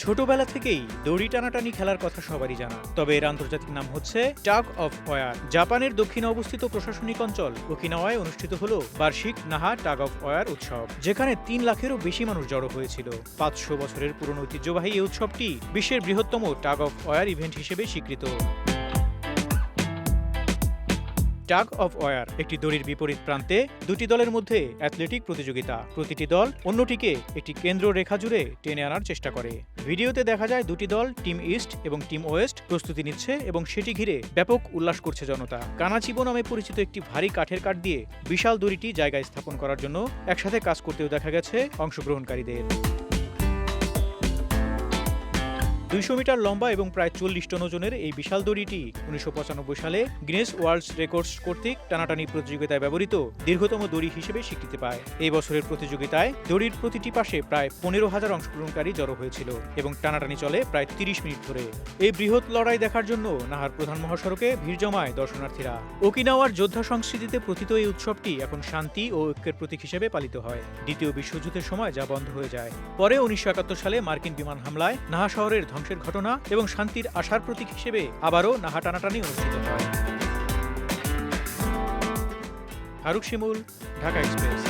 ছোটবেলা থেকেই দড়ি টানাটানি খেলার কথা সবারই জানা। তবে এর আন্তর্জাতিক নাম হচ্ছে টাগ অফ ওয়ার। জাপানের দক্ষিণে অবস্থিত প্রশাসনিক অঞ্চল ওকিনাওয়ায় অনুষ্ঠিত হল বার্ষিক নাহা টাগ অফ ওয়ার উৎসব, যেখানে তিন লাখেরও বেশি মানুষ জড়ো হয়েছিল। পাঁচশো বছরের পুরনো ঐতিহ্যবাহী এই উৎসবটি বিশ্বের বৃহত্তম টাগ অফ ওয়ার ইভেন্ট হিসেবে স্বীকৃত। টাগ অফ ওয়ার, একটি দড়ির বিপরীত প্রান্তে দুটি দলের মধ্যে অ্যাথলেটিক প্রতিযোগিতা। প্রতিটি দল অন্যটিকে একটি কেন্দ্র রেখা জুড়ে টেনে আনার চেষ্টা করে। ভিডিওতে দেখা যায় দুটি দল, টিম ইস্ট এবং টিম ওয়েস্ট, প্রস্তুতি নিচ্ছে এবং সেটি ঘিরে ব্যাপক উল্লাস করছে জনতা। কানাচিবো নামে পরিচিত একটি ভারী কাঠের কাঠ দিয়ে বিশাল দড়িটি জায়গায় স্থাপন করার জন্য একসাথে কাজ করতেও দেখা গেছে অংশগ্রহণকারীদের। দুইশো মিটার লম্বা এবং প্রায় চল্লিশ টন ওজনের এই বিশাল দড়িটি উনিশশো পঁচানব্বই সালে গিনেস ওয়ার্ল্ড রেকর্ডস কর্তৃক টানাটানি প্রতিযোগিতায় ব্যবহৃত দীর্ঘতম দড়ি হিসেবে স্বীকৃতি পায়। এই বছরের প্রতিযোগিতায় দড়ির প্রতিটি পাশে প্রায় পনেরো হাজার অংশগ্রহণকারী জড়ো হয়েছিল এবং টানাটানি চলে প্রায় তিরিশ মিনিট ধরে। এই বৃহৎ লড়াই দেখার জন্য নাহার প্রধান মহাসড়কে ভিড় জমায় দর্শনার্থীরা। ওকিনাওয়ার যোদ্ধা সংস্কৃতিতে প্রথিত এই উৎসবটি এখন শান্তি ও ঐক্যের প্রতীক হিসেবে পালিত হয়। দ্বিতীয় বিশ্বযুদ্ধের সময় যা বন্ধ হয়ে যায়। পরে উনিশশো একাত্তর সালে মার্কিন বিমান হামলায় নাহা শহরের ধ্বংসের ঘটনা এবং শান্তির আশার প্রতীক হিসেবে আবারও নাহা টানাটানি অনুষ্ঠিত হয়। ফারুক শিমুল, ঢাকা এক্সপ্রেস।